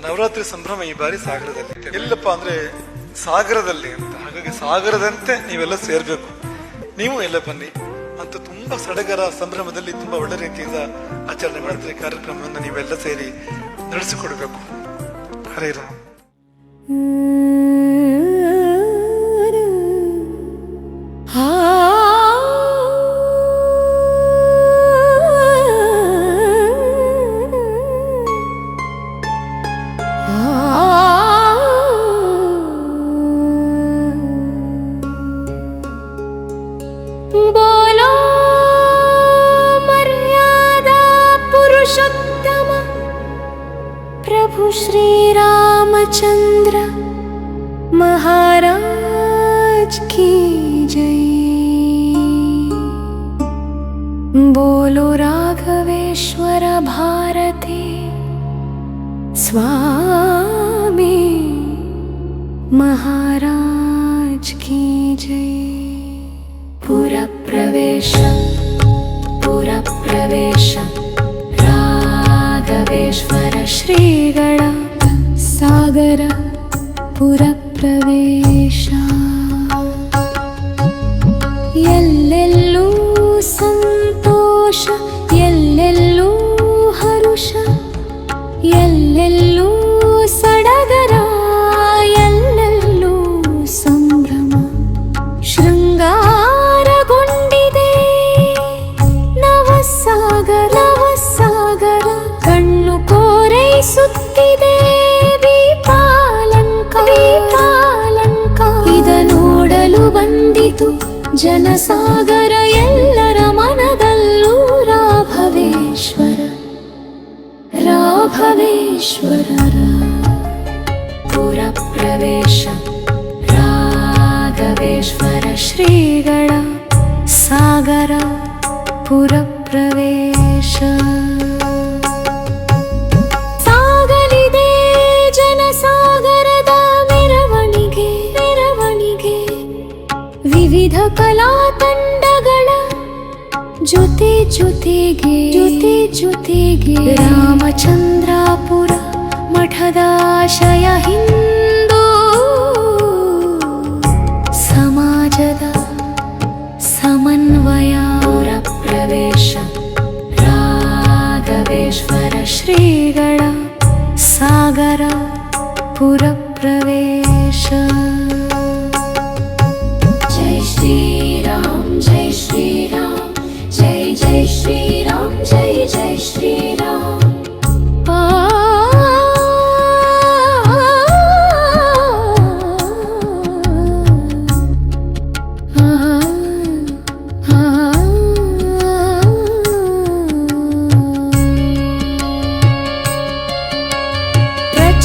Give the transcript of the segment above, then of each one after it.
ನವರಾತ್ರಿ ಸಂಭ್ರಮ ಈ ಬಾರಿ ಸಾಗರದಲ್ಲಿ. ಎಲ್ಲಪ್ಪ ಅಂದ್ರೆ ಸಾಗರದಲ್ಲಿ ಅಂತ. ಹಾಗಾಗಿ ಸಾಗರದಂತೆ ನೀವೆಲ್ಲ ಸೇರ್ಬೇಕು. ನೀವು ಎಲ್ಲ ಬನ್ನಿ. ಅಂತ ತುಂಬಾ ಸಡಗರ ಸಂಭ್ರಮದಲ್ಲಿ ತುಂಬಾ ಒಳ್ಳೆ ರೀತಿಯಿಂದ ಆಚರಣೆ ಮಾಡಿದ್ರೆ ಕಾರ್ಯಕ್ರಮವನ್ನು ನೀವೆಲ್ಲ ಸೇರಿ ನಡೆಸಿಕೊಡ್ಬೇಕು. ಹರೇ ರಾಮ್. प्रभु श्री रामचंद्र महाराज की जय। बोलो राघवेश्वर भारती स्वामी महाराज की जय। पुरप्रवेश पुरप्रवेश एल्लेल्लू सन्तोष एल्लेल्लू हरुष एल्लेल्लू ಬಂದಿತು ಜನಸಾಗರ ಎಲ್ಲರ ಮನದಲ್ಲೂ ರಾಘವೇಶ್ವರ ರಾಘವೇಶ್ವರರ ಪುರಪ್ರವೇಶ ರಾಘವೇಶ್ವರ ಶ್ರೀಗಳ ಸಾಗರ ಪುರಪ್ರವೇಶ ज्युते च्युतेगिते गे। रामचन्द्रापुर मठदाशय हिन्दो। समाजद समन्वयरप्रवेश राघवेश्वर श्रीगण। सागर पुर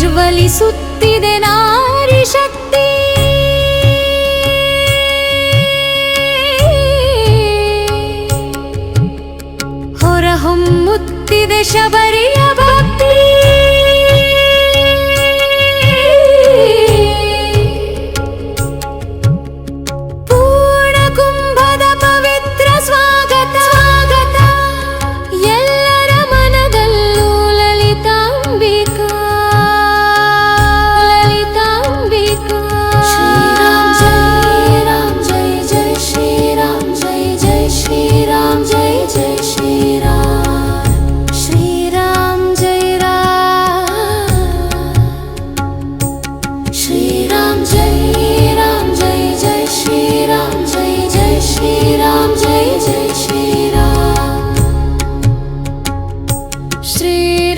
ಪ್ರಜ್ವಲಿಸುತ್ತಿದೆ ನಾ ಶಬರಿಯ Shri